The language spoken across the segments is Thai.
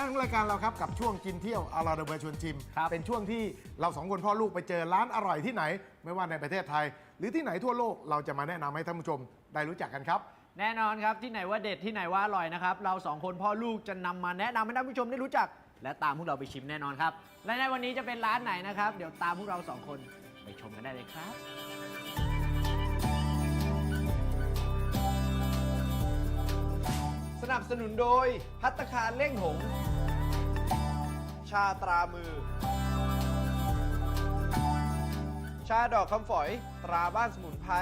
ท้ายของรายการเราครับกับช่วงกินเที่ยวอาราเดเบอร์ชวนชิม ครับ เป็นช่วงที่เราสองคนพ่อลูกไปเจอร้านอร่อยที่ไหน ไม่ว่าในประเทศไทย หรือที่ไหนทั่วโลกเราจะมาแนะนำให้ท่านผู้ชมได้รู้จักกันครับ แน่นอนครับที่ไหนว่าเด็ดที่ไหนว่าอร่อยนะครับ เราสองคนพ่อลูกจะนำมาแนะนำให้ท่านผู้ชมได้รู้จัก และตามพวกเราไปชิมแน่นอนครับ และในวันนี้จะเป็นร้านไหนนะครับ เดี๋ยวตามพวกเราสองคนไปชมกันได้เลยครับ สนับสนุนโดยพัตตาคารเล่งหง ชาตรามือ ชาดอกคำฝอยตราบ้านสมุนไพร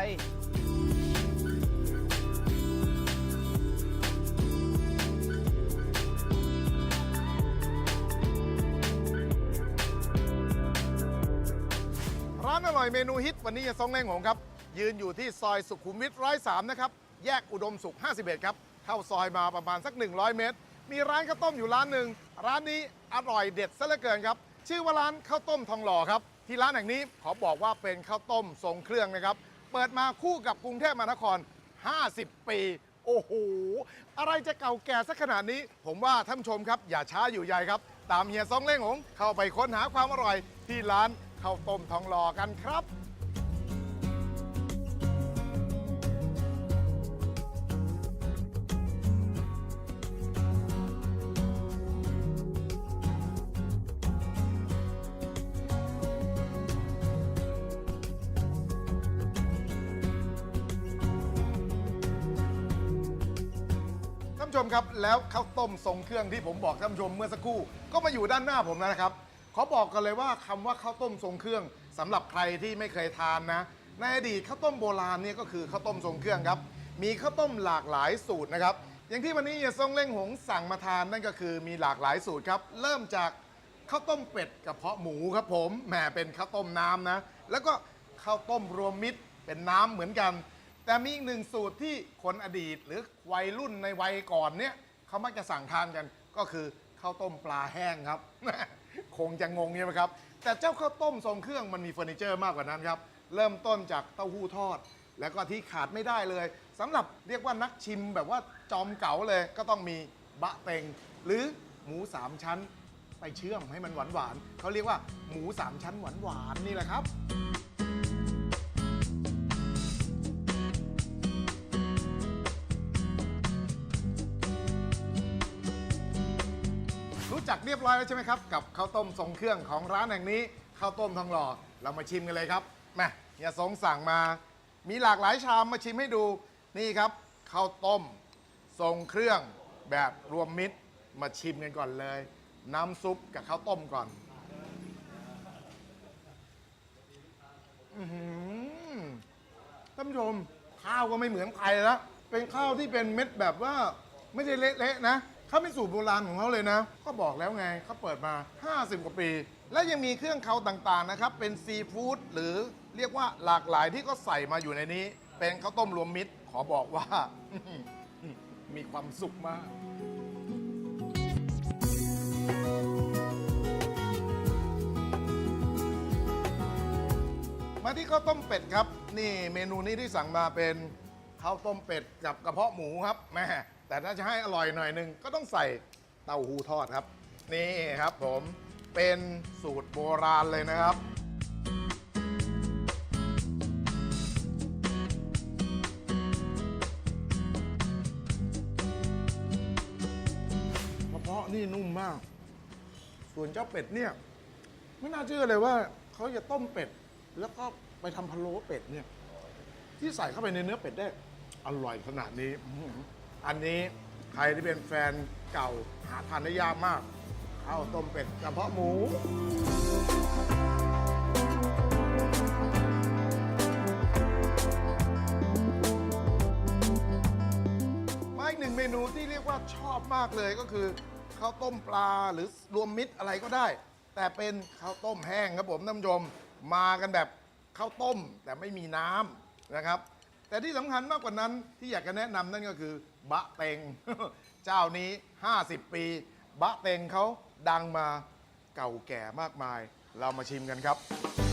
ร้านอร่อยเมนูฮิตวันนี้จะซองแรงหงครับ ยืนอยู่ที่ซอยสุขุมวิทร้อยสามนะครับ แยกอุดมสุข 51 ครับ เข้าซอยมาประมาณสัก 100 เมตร มีร้านข้าวต้มอยู่ร้านหนึ่งร้านนี้อร่อยเด็ดซะเหลือเกินครับ ชื่อว่าร้านข้าวต้มทองหล่อครับ ที่ร้านแห่งนี้ขอบอกว่าเป็นข้าวต้มทรงเครื่องนะครับ เปิดมาคู่กับกรุงเทพมหานคร 50 ปี โอ้โห อะไรจะเก่าแก่สักขนาดนี้ ผมว่าท่านชมครับ อย่าช้าอยู่ใหญ่ครับ ตามเฮียซองเล่งหงเข้าไปค้นหาความอร่อย ที่ร้านข้าวต้มทองหล่อกันครับานผู้ชมครับ แล้วข้าวต้มทรงเครื่องที่ผมบอกท่านผู้ชมเมื่อสักครู่ ก็มาอยู่ด้านหน้าผมแล้วนะครับขอบอกกันเลยว่าคำว่าข้าวต้มทรงเครื่องสำหรับใครที่ไม่เคยทานนะ ในอดีตข้าวต้มโบราณเนี่ยก็คือข้าวต้มทรงเครื่องครับ มีข้าวต้มหลากหลายสูตรนะครับ อย่างที่วันนี้เฮียซงเล่งหงสั่งมาทานนั่นก็คือมีหลากหลายสูตรครับ เริ่มจากข้าวต้มเป็ดกระเพาะหมูครับผมแหมเป็นข้าวต้มน้ำนะ แล้วก็ข้าวต้มรวมมิตรเป็นน้ำเหมือนกัน แต่มีอีกหนึ่งสูตรที่คนอดีตหรือวัยรุ่นในวัยก่อนเนี่ยเขามักจะสั่งทานกันก็คือข้าวต้มปลาแห้งครับ คงจะงงใช่ไหมครับ แต่เจ้าข้าวต้มทรงเครื่องมันมีเฟอร์นิเจอร์มากกว่านั้นครับ เริ่มต้นจากเต้าหู้ทอด แล้วก็ที่ขาดไม่ได้เลยสำหรับเรียกว่านักชิมแบบว่าจอมเก๋าเลยก็ต้องมีบะเต็ง หรือหมูสามชั้นไปเชื่อมให้มันหวานหวานๆเขาเรียกว่าหมูสามชั้นหวานหวานๆนี่แหละครับ รู้จักเรียบร้อยแล้วใช่ไหมครับ กับข้าวต้มทรงเครื่องของร้านแห่งนี้ข้าวต้มทองหล่อเรามาชิมกันเลยครับแม่เฮียสงสั่งมา มีหลากหลายชามมาชิมให้ดูนี่ครับข้าวต้ม ทรงเครื่องแบบรวมมิตรมาชิมกันก่อนเลย น้ำซุปกับข้าวต้มก่อนอท่านผู้ชมข้าวก็ไม่เหมือนใครแล้วเป็นข้าวที่เป็นเม็ดแบบว่าไม่ได้เละๆนะ เขาเป็นสูตรโบราณของเขาเลยนะ ก็บอกแล้วไงเขาเปิดมา 50 กว่าปี และยังมีเครื่องเคาต่างๆนะครับ เป็นซีฟู้ดหรือเรียกว่าหลากหลายที่ก็ใส่มาอยู่ในนี้ เป็นข้าวต้มรวมมิตร ขอบอกว่า มีความสุขมาก มาที่ข้าวต้มเป็ดครับ นี่เมนูนี้ที่สั่งมาเป็นข้าวต้มเป็ดกับกระเพาะหมูครับแม่ แต่ถ้าจะให้อร่อยหน่อยหนึ่งก็ต้องใส่เต้าหู้ทอดครับ นี่ครับผมเป็นสูตรโบราณเลยนะครับ กระเพาะนี่นุ่มมาก ส่วนเจ้าเป็ดเนี่ย ไม่น่าเชื่อเลยว่าเขาจะต้มเป็ด แล้วก็ไปทำพะโล้เป็ดเนี่ย ที่ใส่เข้าไปในเนื้อเป็ดได้ อร่อยขนาดนี้ อันนี้ใครที่เป็นแฟนเก่าหาทานได้ยากมากข้าวต้มเป็ดกระเพาะหมู มาอีกหนึ่งเมนูที่เรียกว่าชอบมากเลยก็คือข้าวต้มปลาหรือรวมมิตรอะไรก็ได้ แต่เป็นข้าวต้มแห้งครับผมท่านผู้ชมมากันแบบข้าวต้มแต่ไม่มีน้ำนะครับ แต่ที่สำคัญมากกว่านั้นที่อยากจะแนะนำนั่นก็คือบะเต็ง เจ้านี้ 50 ปี บะเต็งเขาดังมาเก่าแก่มากมาย เรามาชิมกันครับ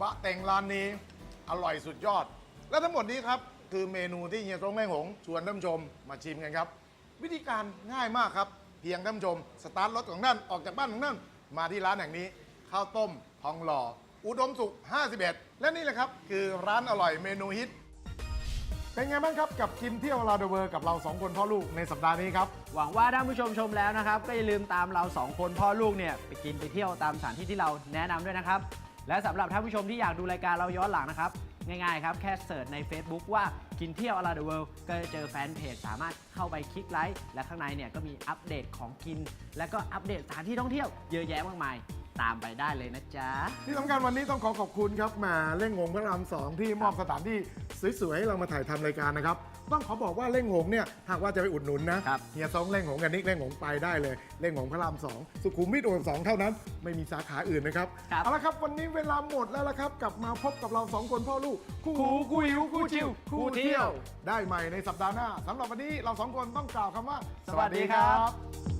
บะเต็งร้านนี้อร่อยสุดยอด และทั้งหมดนี้ครับ คือเมนูที่เฮียทรงแม่หงชวนท่านผู้ชมมาชิมกันครับ วิธีการง่ายมากครับ เพียงท่านผู้ชม สตาร์ทรถของท่านออกจากบ้านของท่านมาที่ร้านแห่งนี้ ข้าวต้มทองหล่อ อุดมสุข 51 และนี่แหละครับ คือร้านอร่อยเมนูฮิตเป็นไงบ้างครับ กับกินเที่ยวลาเดเวอร์กับเราสองคนพ่อลูกในสัปดาห์นี้ครับ หวังว่าท่านผู้ชมชมแล้วนะครับ ก็อย่าลืมตามเราสองคนพ่อลูกเนี่ยไปกินไปเที่ยวตามสถานที่ที่เราแนะนำด้วยนะครับ และสำหรับท่านผู้ชมที่อยากดูรายการเราย้อนหลังนะครับ ง่ายๆครับแค่เสิร์ชใน Facebook ว่ากินเที่ยว around the world ก็จะเจอแฟนเพจสามารถเข้าไปคลิกไลค์และข้างในเนี่ยก็มีอัปเดตของกิน และก็อัปเดตสถานที่ท่องเที่ยวเยอะแยะมากมาย ตามไปได้เลยนะจ๊ะ ที่สำคัญวันนี้ต้องขอขอบคุณครับมาเล่งหงพระรามสองที่มอบสถานที่สวยๆให้เรามาถ่ายทำรายการนะครับ ต้องขอบอกว่าเล่งหงเนี่ยหากว่าจะไปอุดหนุนนะครับ เฮียซองเล่งหงกับนิกเล่งหงไปได้เลย เล่งหงพระรามสองสุขุมวิทสองเท่านั้น ไม่มีสาขาอื่นนะครับ ครับ เอาละครับวันนี้เวลาหมดแล้วละครับ กลับมาพบกับเราสองคนพ่อลูกคู่คู่หูคู่หิวคู่คู่ชิชิววคู่เที่ยว ได้ใหม่ในสัปดาห์หน้าสำหรับวันนี้เราสองคนต้องกล่าวคำว่า สวัสดีครับ